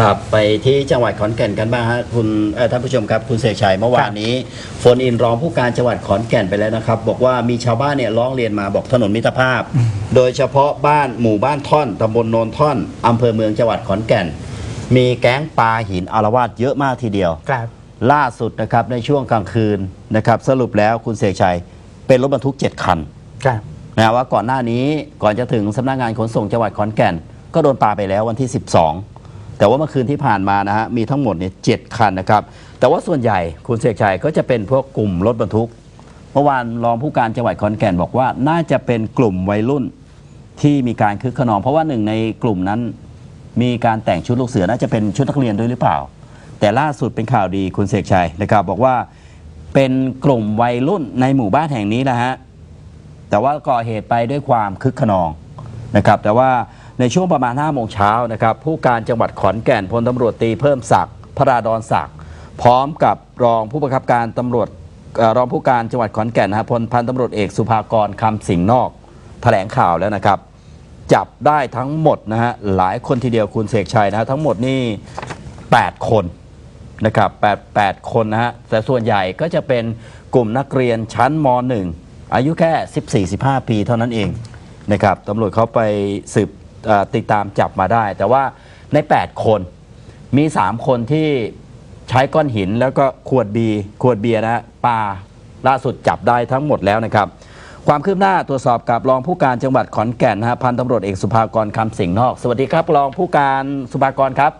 ครับไปที่จังหวัดขอนแก่นกันบ้างฮะคุณเอ่อท่านผู้ชมครับคุณเสกชัยเมื่อวานนี้ฝนอินรองผู้การจังหวัดขอนแก่นไปแล้วนะครับ บอกว่ามีชาวบ้านเนี่ยร้องเรียนมาบอกถนนมิตรภาพ โดยเฉพาะบ้านหมู่บ้านท่อนตำบลโนนท่อนอำเภอเมืองจังหวัดขอนแก่น มีแก๊งปลาหินอารวาสเยอะมากทีเดียวครับล่าสุดนะครับในช่วงกลางคืนนะครับสรุปแล้วคุณเสกชัยเป็นรถบรรทุก 7 คันครับนะว่าก่อนหน้านี้ก่อนจะถึงสำนักงานขนส่งจังหวัดขอนแก่น ก็โดนปาไปแล้ววันที่ 12 แต่ว่าเมื่อคืนที่ผ่านมานะฮะมีทั้งหมดเนี่ยเจ็ดคันนะครับ แต่ว่าส่วนใหญ่คุณเสกชัยก็จะเป็นพวกกลุ่มรถบรรทุก เมื่อวานรองผู้การจังหวัดขอนแก่นบอกว่า น่าจะเป็นกลุ่มวัยรุ่นที่มีการคึกขนอง เพราะว่าหนึ่งในกลุ่มนั้น มีการแต่งชุดลูกเสือน่าจะเป็นชุดนักเรียนด้วยหรือเปล่า แต่ล่าสุดเป็นข่าวดีคุณเสกชัยนะครับบอกว่าเป็นกลุ่มวัยรุ่นในหมู่บ้านแห่งนี้นะฮะแต่ว่าก่อเหตุไปด้วยความคึกขนองนะครับ แต่ว่า ในช่วงประมาณ5โมงเช้านะครับ ผู้การจังหวัดขอนแก่นพลตำรวจตีเพิ่มศักดิ์พระราดอนศักดิ์พร้อมกับรองผู้บังคับการตำรวจอรองผู้การจังหวัดขอนแก่นนะพลพันตำรวจเอกสุภากรคำสิงห์นอกแถลงข่าวแล้วนะครับ จับได้ทั้งหมดนะฮะหลายคนทีเดียวคุณเสกชัยนะฮะทั้งหมดนี่ 8 คนนะครับ8 8คนนะฮะแต่ส่วนใหญ่ก็จะเป็นกลุ่มนักเรียนชั้นม .1 อายุแค่ 14-15 ปีเท่านั้นเองนะครับตำรวจเขาไปสืบ เอ่อติดตามจับมาได้ แต่ว่าใน 8 คนมี 3 คนที่ใช้ก้อนหินแล้วก็ขวดบีขวดเบียร์นะฮะปาล่าสุดจับได้ทั้งหมดแล้วนะครับ ความคืบหน้าตรวจสอบกับรองผู้การจังหวัดขอนแก่นนะฮะพันตำรวจเอกสุภากรคำสิงห์นอก สวัสดีครับรองผู้การสุภากรครับ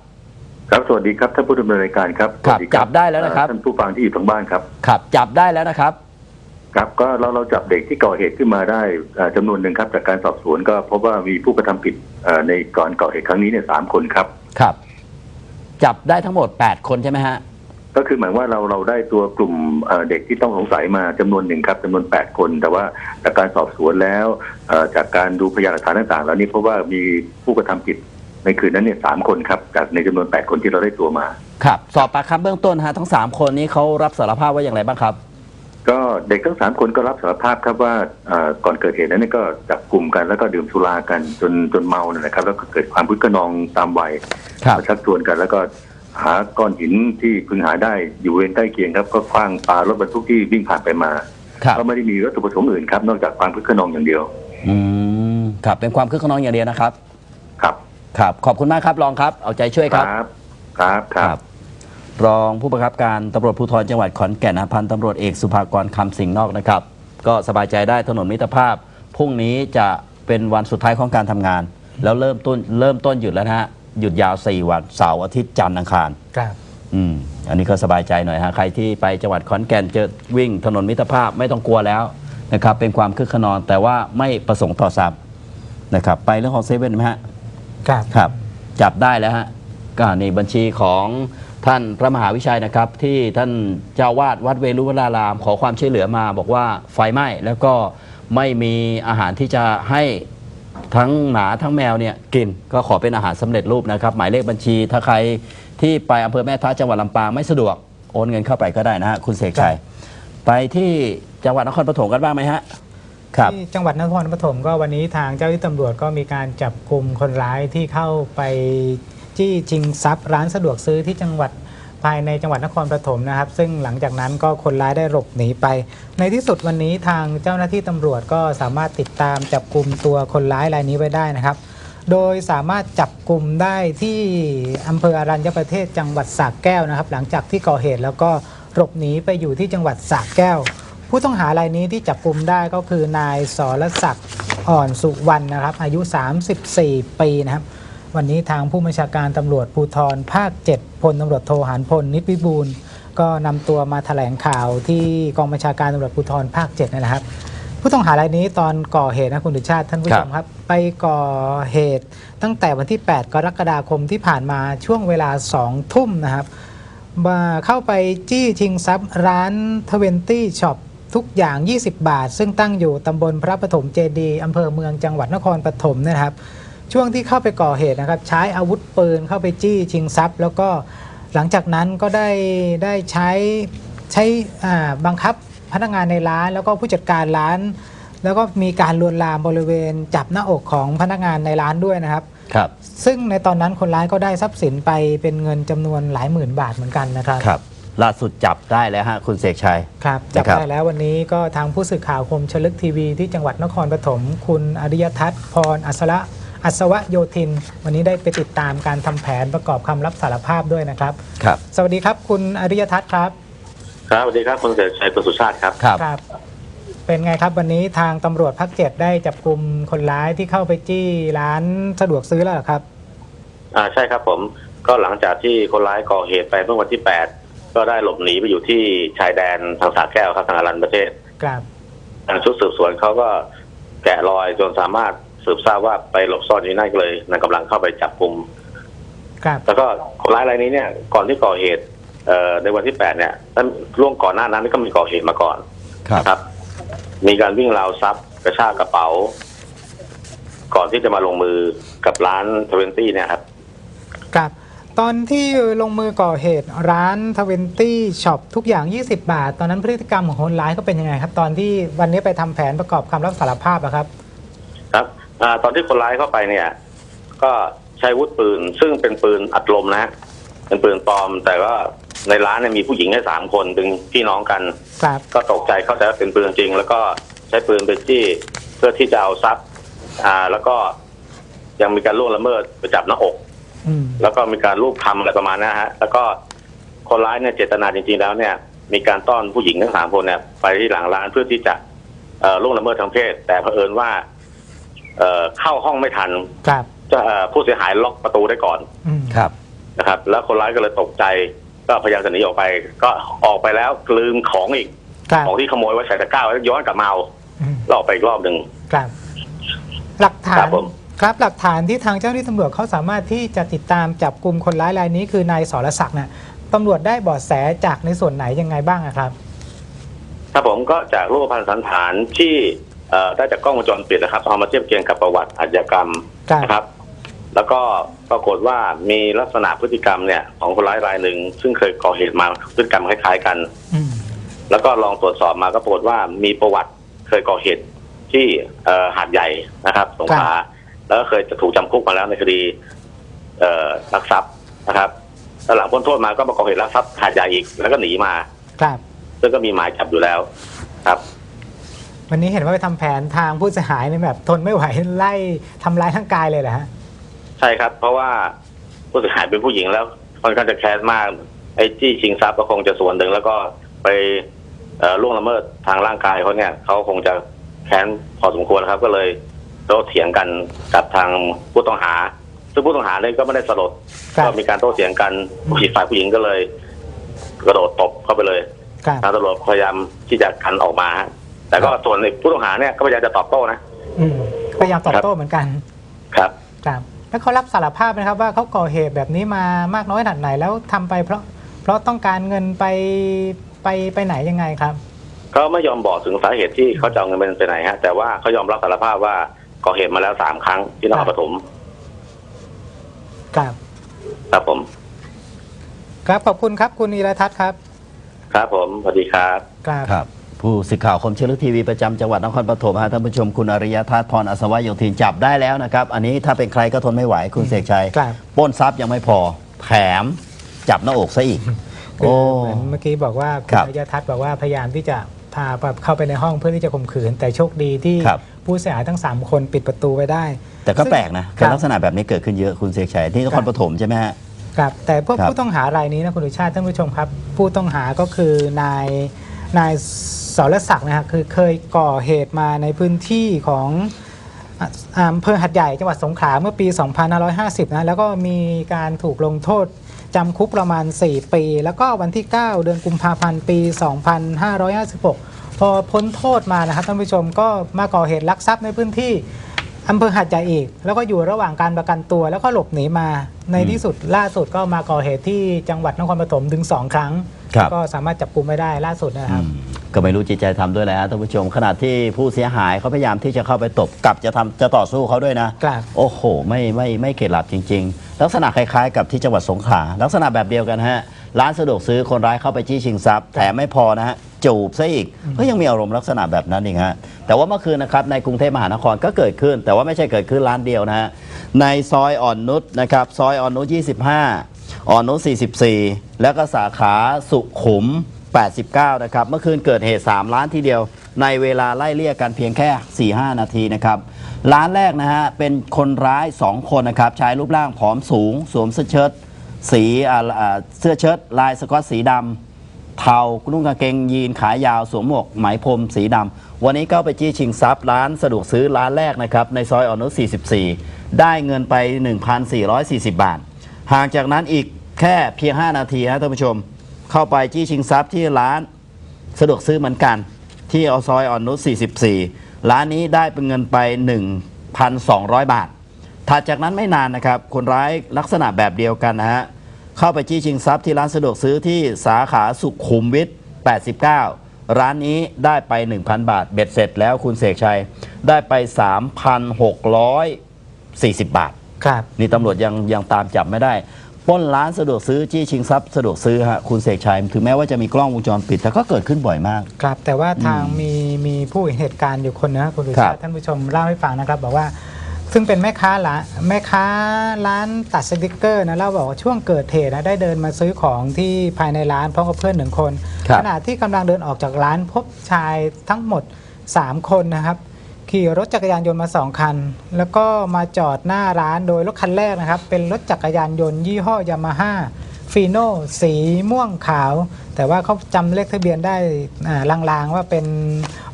ครับ สวัสดีครับท่านผู้ดำเนินรายการครับครับสวัสดีจับได้แล้วนะครับ ท่านผู้ฟังที่อยู่ทางบ้านครับ ครับจับได้แล้วนะครับ ครับก็เราเราจับเด็กที่ก่อเหตุขึ้นมาได้เอ่อจำนวนหนึ่งครับจากการสอบสวนก็พบว่ามีผู้กระทำผิดเอ่อในก่อนก่อเหตุครั้งนี้เนี่ยสามคนครับครับ จับได้ทั้งหมด8คนใช่ไหมฮะก็คือหมายว่าเราเราได้ตัวกลุ่มเอ่อเด็กที่ต้องสงสัยมาจำนวนหนึ่งครับจำนวน8คน แต่ว่าจากการสอบสวนแล้วเอ่อจากการดูพยานหลักฐานต่างๆ แล้วนี่พบว่ามีผู้กระทำผิดในคืนนั้นเนี่ยสามคนครับจากในจำนวน8คนที่เราได้ตัวมา ครับ สอบปากคำเบื้องต้นฮะทั้ง3คนนี้เขารับสารภาพว่าอย่างไรบ้างครับ ก็เด็กทั้งสามคนก็รับสารภาพครับว่าเอ่อก่อนเกิดเหตุนั้นเนยก็จับกลุ่มกันแล้วก็ดื่มสุรากันจนจนเมาเนี่ยนะครับ แล้วก็เกิดความพึกขนองตามวัยครับก็ชักชวนกัน แล้วก็หาก้อนหินที่พึงหาได้อยู่เวรใกล้เคียงครับ ก็คว้างปารถบรรทุกที่วิ่งผ่านไปมาครับก็ไม่ได้มีวัตถุประสงค์อื่นครับ นอกจากความพึกขนองอย่างเดียว อืมครับเป็นความคึกขนองอย่างเดียวนะครับ ครับ ครับ ขอบคุณมากครับรองครับ เอาใจช่วยครับ ครับครับค รับรองผู้บังคับการตำรวจภูธรจังหวัดขอนแก่นนะพันตำรวจเอกสุภากรคำสิงห์นอกนะครับ ก็สบายใจได้ถนนมิตรภาพพรุ่งนี้จะเป็นวันสุดท้ายของการทำงาน แล้วเริ่มต้นเริ่มต้นหยุดแล้วนะฮะหยุดยาว 4 วันเสาร์อาทิตย์จันทร์อังคาร ครับ อืมอันนี้ก็สบายใจหน่อยฮะใครที่ไปจังหวัดขอนแก่นเจอวิ่งถนนมิตรภาพไม่ต้องกลัวแล้วนะครับ เป็นความคึกขนองแต่ว่าไม่ประสงค์ต่อทรัพย์นะครับ ไปเรื่องของเซเว่นไหมฮะ ครับ ครับ จับได้แล้วฮะก็นี่บัญชีของ ท่านพระมหาวิชัยนะครับ ที่ท่านเจ้าวาดวัดเวรุวรารามขอความช่วยเหลือมา บอกว่าไฟไหม้แล้วก็ไม่มีอาหารที่จะให้ทั้งหมาทั้งแมวเนี่ยกินก็ขอเป็นอาหารสำเร็จรูปนะครับ หมายเลขบัญชีถ้าใครที่ไปอำเภอแม่ท้าจังหวัดลำปางไม่สะดวกโอนเงินเข้าไปก็ได้นะฮะคุณเสกชัยไปที่จังหวัดนครปฐมกันบ้างไหมฮะครับที่จังหวัดนครปฐมก็วันนี้ทางเจ้าหน้าที่ตำรวจก็มีการจับกลุ่มคนร้ายที่เข้าไป จี้ชิงทรัพย์ร้านสะดวกซื้อที่จังหวัดภายในจังหวัดนครปฐมนะครับ ซึ่งหลังจากนั้นก็คนร้ายได้หลบหนีไป ในที่สุดวันนี้ทางเจ้าหน้าที่ตำรวจก็สามารถติดตามจับกลุ่มตัวคนร้ายรายนี้ไว้ได้นะครับ โดยสามารถจับกลุ่มได้ที่อำเภออรัญญประเทศจังหวัดสระแก้วนะครับ หลังจากที่ก่อเหตุแล้วก็หลบหนีไปอยู่ที่จังหวัดสระแก้ว ผู้ต้องหารายนี้ที่จับกลุ่มได้ก็คือนายสรศักดิ์อ่อนสุวรรณนะครับ อายุ 34 ปีนะครับ วันนี้ทางผู้บัญชาการตำรวจภูธรภาค 7พลตำรวจโทหารพลนิตวิบูลย์ก็นำตัวมาแถลงข่าวที่กองบัญชาการตำรวจภูธรภาค7นนแหละครับ ผู้ต้องหารายนี้ตอนก่อเหตุนะคุณดุชาติท่านผู้ชมครับ ไปก่อเหตุตั้งแต่วันที่ 8 กรกฎาคมที่ผ่านมาช่วงเวลา 2 ทุ่มนะครับมาเข้าไปจี้ชิงทรัพย์ร้านทเวนตี้ช็อปทุกอย่าง 20 บาท ซึ่งตั้งอยู่ตำบลพระปฐมเจดีย์อำเภอเมืองจังหวัดนครปฐมนะครับ ช่วงที่เข้าไปก่อเหตุนะครับ ใช้อาวุธปืนเข้าไปจี้ชิงทรัพย์ แล้วก็หลังจากนั้นก็ได้ได้ใช้ใช้อ่าบังคับพนักงานในร้าน แล้วก็ผู้จัดการร้าน แล้วก็มีการลวนลามบริเวณจับหน้าอกของพนักงานในร้านด้วยนะครับครับ ซึ่งในตอนนั้นคนร้ายก็ได้ทรัพย์สินไปเป็นเงินจำนวนหลายหมื่นบาทเหมือนกันนะครับครับล่าสุดจับได้แล้วฮะคุณเสกชัยครับจับนะครับได้แล้ววันนี้ก็ทางผู้สื่อข่าวคมชลึกทีวีที่จังหวัดนครปฐมคุณอริยทัศน์พรอัศระ อัศวะโยธิน วันนี้ได้ไปติดตามการทำแผนประกอบคำรับสารภาพด้วยนะครับ ครับ สวัสดีครับคุณอริยทัศน์ครับครับสวัสดีครับคุณเสกชัยคุณสุชาติครับ ครับ ครับ เป็นไงครับวันนี้ทางตำรวจภาคเจ็ดได้จับกลุ่มคนร้ายที่เข้าไปจี้ร้านสะดวกซื้อแล้วเหรอครับ อ่าใช่ครับผมก็หลังจากที่คนร้ายก่อเหตุไปเมื่อวันที่8ก็ได้หลบหนีไปอยู่ที่ชายแดนทางสาแก้วครับทางอารันประเทศ ครับ ทางชุดสืบสวนเขาก็แกะรอยจนสามารถ สืบทราบว่าไปหลบซ่อนอยู่ที่นั่นก็เลยนำกำลังเข้าไปจับกลุ่มครับแล้วก็คนร้ายรายนี้เนี่ย ก่อนที่ก่อเหตุเอ่อในวันที่8เนี่ยนั้นล่วงก่อนหน้านั้นก็มีก่อเหตุมาก่อนครับ นะครับ มีการวิ่งราวทรัพย์กระชากกระเป๋า ก่อนที่จะมาลงมือกับร้านทเวนตี้เนี่ยครับ ครับตอนที่ลงมือก่อเหตุร้านทเวนตี้ช็อปทุกอย่าง 20 บาท ตอนนั้นพฤติกรรมของคนร้ายก็เป็นยังไงครับ ตอนที่วันนี้ไปทำแผนประกอบคำรับสารภาพอะครับ ครับ อาตอนที่คนร้ายเข้าไปเนี่ย ก็ใช้อาวุธปืน ซึ่งเป็นปืนอัดลมนะฮะเป็นปืนปลอม แต่ว่าในร้านเนี่ยมีผู้หญิงแค่สามคนเป็นพี่น้องกัน ครับ ก็ตกใจเข้าใจว่าเป็นปืนจริง แล้วก็ใช้ปืนไปจี้เพื่อที่จะเอาทรัพย์ อ่า แล้วก็ยังมีการล่วงละเมิดไปจับหน้าอก อืม แล้วก็มีการรูปคำอะไรประมาณนั้นนะฮะ แล้วก็คนร้ายเนี่ยเจตนาจริงๆแล้วเนี่ย มีการต้อนผู้หญิงทั้งสามคนเนี่ยไปที่หลังร้านเพื่อที่จะเอ่อล่วงละเมิดทางเพศ แต่เผอิญว่า เอ่อเข้าห้องไม่ทันครับจะเอ่อผู้เสียหายล็อกประตูได้ก่อนอืมครับ นะครับ แล้วคนร้ายก็เลยตกใจ ก็พยายามจะหนีออกไป ก็ออกไปแล้วลืมของอีกครับของที่ขโมยไว้ใส่ตะกร้าแล้วย้อนกลับมาเอาอืมแล้วออกไปอีกรอบหนึ่ง ครับ หลักฐาครันบผม ครับหลักฐานที่ทางเจ้าหน้าที่ตำรวจเขาสามารถที่จะติดตามจับกลุ่มคนร้ายรายนี้คือนายสรศักดิ์เนี่ยตำรวจได้เบาะแสจากในส่วนไหนยังไงบ้างอะครับ ครับผมก็จากรูปพรรณสันฐานที่ เอ่อได้จากกล้องวงจรปิดนะครับเอามาเทียบเคียงกับประวัติอาชญากรรมครับ นะครับ แล้วก็ปรากฏว่ามีลักษณะพฤติกรรมเนี่ยของคนร้ายรายหนึ่งซึ่งเคยก่อเหตุมาพฤติกรรมคล้ายๆกัน อืม แล้วก็ลองตรวจสอบมาก็ปรากฏว่ามีประวัติเคยก่อเหตุที่เอ่อหาดใหญ่นะครับสงขลาแล้วก็เคยจะถูกจำคุกมาแล้วในคดี เอ่อลักทรัพย์นะครับแล้วหลังพ้นโทษมาก็มาก่อเหตุลักทรัพย์หาดใหญ่อีกแล้วก็หนีมา ครับ ซึ่งก็มีหมายจับอยู่แล้วครับ วันนี้เห็นว่าไปทำแผนทางผู้เสียหายในยแบบทนไม่ไหวไล่ทำร้ายทั้งกายเลยเหรอฮะใช่ครับ เพราะว่าผู้เสียหายเป็นผู้หญิงแล้วค่อนข้างจะแค้นมาก ไอ้จี้ชิงทรัพย์ก็คงจะส่วนหนึ่งแล้วก็ไปเอ่อล่วงละเมิดทางร่างกายเขาเนี่ยเขาคงจะแค้นพอสมควรนะครับ ก็เลยโต้เถียงกันกับทางผู้ต้องหา ซึ่งผู้ต้องหาเนี่ยก็ไม่ได้สลดครับก็มีการโต้เถียงกันผู้หญิงฝ่ายผู้หญิงก็เลย กระโดดตบเข้าไปเลยครับทางตำรวจพยายามที่จะกันออกมาฮะ แต่ก็ส่วนในผู้ต้องหาเนี่ยก็พยายามจะตอบโต้นะ อืมพยายามตอบโต้เหมือนกันครับ ครับแล้วเขารับสารภาพไหมครับว่าเขาก่อเหตุแบบนี้มามากน้อยขนาดไหนแล้วทำไปเพราะเพราะต้องการเงินไปไปไปไหนยังไงครับ เขาไม่ยอมบอกถึงสาเหตุที่เขาจะเอาเงินไปไหนฮะ แต่ว่าเขายอมรับสารภาพว่าก่อเหตุมาแล้วสามครั้งที่นครปฐมครับ ครับผม ครับขอบคุณครับคุณอีรทัศน์ครับ ครับผมสวัสดีครับ ครับ ครับ ผู้สื่อข่าวคมเชลึกทีวีประจำจังหวัดนครปฐมฮะท่านผู้ชมคุณอริยทัศน์พรอัศวะโยธินจับได้แล้วนะครับ อันนี้ถ้าเป็นใครก็ทนไม่ไหวคุณเสกชัยครับ ปล้นทรัพย์ยังไม่พอแถมจับหน้าอกซะอีก คือโอ้ เหมือนเมื่อกี้บอกว่าคุคณรับอริยทัศน์บอกว่าพยายามที่จะพาเข้าไปในห้องเพื่อที่จะข่มขืน แต่โชคดีที่ครับ ผู้เสียหายทั้ง 3 คนปิดประตูไว้ได้แต่ก็แปลกนะครัเป็นบลักษณะแบบนี้เกิดขึ้นเยอะคุณเสกชัยที่นครปฐมใช่ไหมฮะ ครับแต่พวกครับผู้ต้องหารายนี้นะคุณดุชาติท่านผู้ชมครับ ผู้ต้องหาก็คือนายนาย สรศักดิ์นะครับคือเคยก่อเหตุมาในพื้นที่ของอะอำเภอหัดใหญ่จังหวัดสงขลาเมื่อปี 2550 นะแล้วก็มีการถูกลงโทษจำคุกประมาณ 4 ปี แล้วก็วันที่ 9 เดือนกุมภาพันธ์ปี 2556 พอพ้นโทษมานะครับท่านผู้ชมก็มาก่อเหตุลักทรัพย์ในพื้นที่อำเภอหัดใหญ่อีก แล้วก็อยู่ระหว่างการประกันตัว แล้วก็หลบหนีมาในอืมที่สุดล่าสุดก็มาก่อเหตุที่จังหวัดนครปฐมถึงสองครั้งครับก็สามารถจับกุมไม่ได้ล่าสุดนะครับอืม ก็ไม่รู้จิตใจทำด้วยแหละฮะท่านผู้ชม ขณะที่ผู้เสียหายเขาพยายามที่จะเข้าไปตบกลับจะทำจะต่อสู้เขาด้วยนะครับโอ้โห ไม่ไม่ไม่เข็ดหลับจริง ๆ ลักษณะคล้ายๆ กับที่จังหวัดสงขลาลักษณะแบบเดียวกันฮะร้านสะดวกซื้อคนร้ายเข้าไปจี้ชิงทรัพย์แถมไม่พอนะฮะจูบซะอีกก็ยังมีอารมณ์ลักษณะแบบนั้นอีกฮะแต่ว่าเมื่อคืนนะครับในกรุงเทพมหานครก็เกิดขึ้น แต่ว่าไม่ใช่เกิดขึ้นร้านเดียวนะฮะในซอยอ่อนนุชนะครับซอยอ่อนนุช25 อ่อนนุช44 แล้วก็สาขาสุขุม 89 นะครับ เมื่อคืนเกิดเหตุ 3 ร้านทีเดียว ในเวลาไล่เลี่ยกันเพียงแค่ 4-5 นาทีนะครับ ร้านแรกนะฮะ เป็นคนร้าย 2 คนนะครับ ชายรูปร่างผอมสูง สวมเสื้อเชิ้ตสีเสื้อเชิ้ตลายสก๊อตสีดำเทานุ่งกางเกงยีนขายาว สวมหมวกไหมพรมสีดำวันนี้ก็ไปจี้ชิงทรัพย์ร้านสะดวกซื้อร้านแรกนะครับ ในซอยอ่อนนุช44 ได้เงินไป 1,440 บาท ห่างจากนั้นอีกแค่เพียง 5 นาทีนะท่านผู้ชม เข้าไปจี้ชิงทรัพย์ที่ร้านสะดวกซื้อเหมือนกัน ที่อซอยอ่อนนุช44 ร้านนี้ได้เป็นเงินไป 1,200 บาท ถัดจากนั้นไม่นานนะครับ คนร้ายลักษณะแบบเดียวกันนะฮะ เข้าไปจี้ชิงทรัพย์ที่ร้านสะดวกซื้อที่สาขาสุขุมวิท 89 ร้านนี้ได้ไป 1,000 บาท เบ็ดเสร็จแล้วคุณเสกชัยได้ไป 3,640 บาท ครับ นี่ตำรวจยังยังตามจับไม่ได้ ปล้นร้านสะดวกซื้อจี้ชิงทรัพย์สะดวกซื้อฮะคุณเสกชัยถึงแม้ว่าจะมีกล้องวงจรปิดแต่ก็เกิดขึ้นบ่อยมาก ครับ แต่ว่าทางมีมีผู้เห็นเหตุการณ์อยู่คนนะคุณดุครัชาบติท่านผู้ชมเล่าให้ฟังนะครับ บอกว่า ซึ่งเป็นแม่ค้าร้านแม่ค้าร้านตัดสติกเกอร์นะเล่าบอกว่าช่วงเกิดเหตุนะได้เดินมาซื้อของที่ภายในร้านพร้อมกับเพื่อนหนึ่งคนครับ ขณะที่กำลังเดินออกจากร้านพบชายทั้งหมด 3 คนนะครับ ขี่รถจักรยานยนต์มาสองคัน แล้วก็มาจอดหน้าร้านโดยรถคันแรกนะครับ เป็นรถจักรยานยนต์ยี่ห้อยามาฮ่าฟีโนสีม่วงขาว แต่ว่าเขาจำเลขทะเบียนได้ลางๆ ว่าเป็น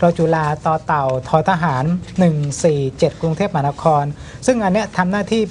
รจุฬาต่อเต่าทอทหาร 147 กรุงเทพมหานคร ซึ่งอันเนี้ยทำหน้าที่